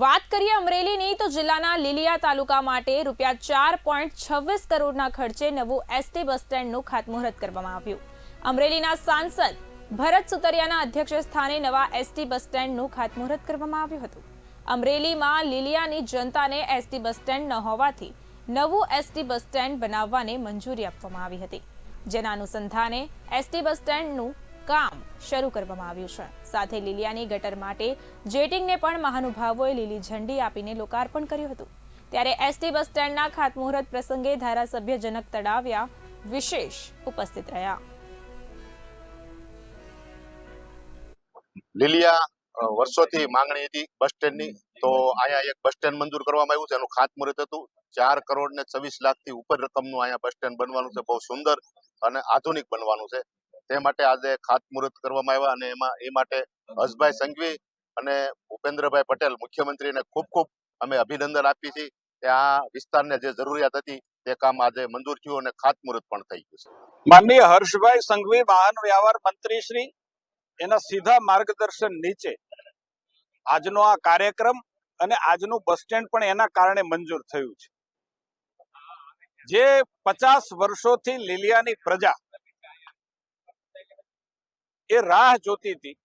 વાત કરીએ અમરેલીની, તો જિલ્લાના લીલિયા તાલુકા માટે રૂપિયા ચાર પોઈન્ટ છવ્વીસ કરોડના ખર્ચે નવું એસટી બસ સ્ટેન્ડનું ખાતમુહૂર્ત કરવામાં આવ્યું. અમરેલીના સાંસદ ભરત સુતરિયાના અધ્યક્ષ સ્થાને નવા એસટી બસ સ્ટેન્ડનું ખાતમુહૂર્ત કરવામાં આવ્યું હતું. અમરેલીમાં લીલિયાની જનતાને એસટી બસ સ્ટેન્ડ ન હોવાથી નવું એસટી બસ સ્ટેન્ડ બનાવવાને મંજૂરી આપવામાં આવી હતી. જેના અનુસંધાને એસટી બસ સ્ટેન્ડનું કામ શરૂ કરવામાં આવ્યું છે. સાથે લીલિયાની ગટર માટે જેટિંગને પણ મહાનુભાવોએ લીલી ઝંડી આપીને લોકાર્પણ કર્યું હતું. ત્યારે એસટી બસ સ્ટેન્ડના ખાતમુહૂર્ત પ્રસંગે ધારાસભ્ય જનક તડાવ્યા વિશેષ ઉપસ્થિત રહ્યા. લીલિયા વર્ષોથી માંગણી હતી બસ સ્ટેન્ડની. તો અહીંયા એક બસ સ્ટેન્ડ મંજૂર કરવામાં આવ્યું છે. એનું ખાતમુહૂર્ત હતું. ચાર કરોડ ને છવ્વીસ લાખથી ઉપર રકમનું અહીંયા બસ સ્ટેન્ડ બનવાનું છે. બહુ સુંદર અને આધુનિક બનવાનું છે. તે માટે આજે ખાતમુહૂર્ત કરવામાં આવ્યા અને એમાં, એ માટે હસભાઈ સંઘવી અને ભૂપેન્દ્રભાઈ પટેલ મુખ્યમંત્રીને ખૂબ ખૂબ અમે અભિનંદન આપી છીએ કે આ વિસ્તારને જે જરૂરિયાત હતી, તે કામ આજે મંજૂર થયું અને ખાતમુહૂર્ત પણ થઈ ગયું છે. માનનીય હર્ષભાઈ સંઘવી, વાહન વ્યવહાર મંત્રી એના સીધા માર્ગદર્શન નીચે આજનો આ કાર્યક્રમ અને આજનું બસ સ્ટેન્ડ પણ એના કારણે મંજૂર થયું છે. જે પચાસ વર્ષોથી લીલિયાની પ્રજા એ રાહ જોતી હતી.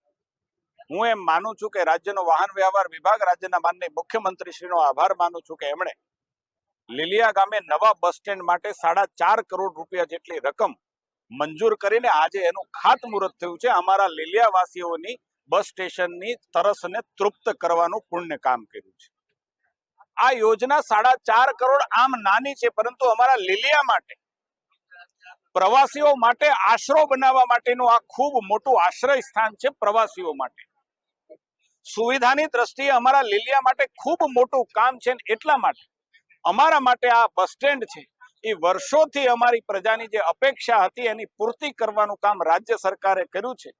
હું એમ માનું છું કે રાજ્યનો વાહન વ્યવહાર વિભાગ રાજ્યના માનનીય મુખ્યમંત્રીશ્રીનો આભાર માનું છું કે એમણે લીલિયા ગામે નવા બસ સ્ટેન્ડ માટે સાડા ચાર કરોડ રૂપિયા જેટલી રકમ મંજૂર કરીને આજે એનું ખાતમુહૂર્ત થયું છે. અમારા લીલિયાવાસીઓની બસ સ્ટેશનની તરસને તૃપ્ત કરવાનું પુણ્ય કામ કર્યું છે. આ યોજના સાડા ચાર કરોડ આમ નાની છે, પરંતુ અમારા લીલિયા માટે પ્રવાસીઓ માટે આશરો બનાવવા માટેનું આ ખૂબ મોટું આશ્રય સ્થાન છે પ્રવાસીઓ માટે. સુવિધાની દ્રષ્ટિએ અમારા લીલિયા માટે ખૂબ મોટું કામ છે એટલા માટે, અમારા માટે આ બસ સ્ટેન્ડ છે, એ વર્ષોથી અમારી પ્રજાની જે અપેક્ષા હતી એની પૂર્તિ કરવાનું કામ રાજ્ય સરકારે કર્યું છે.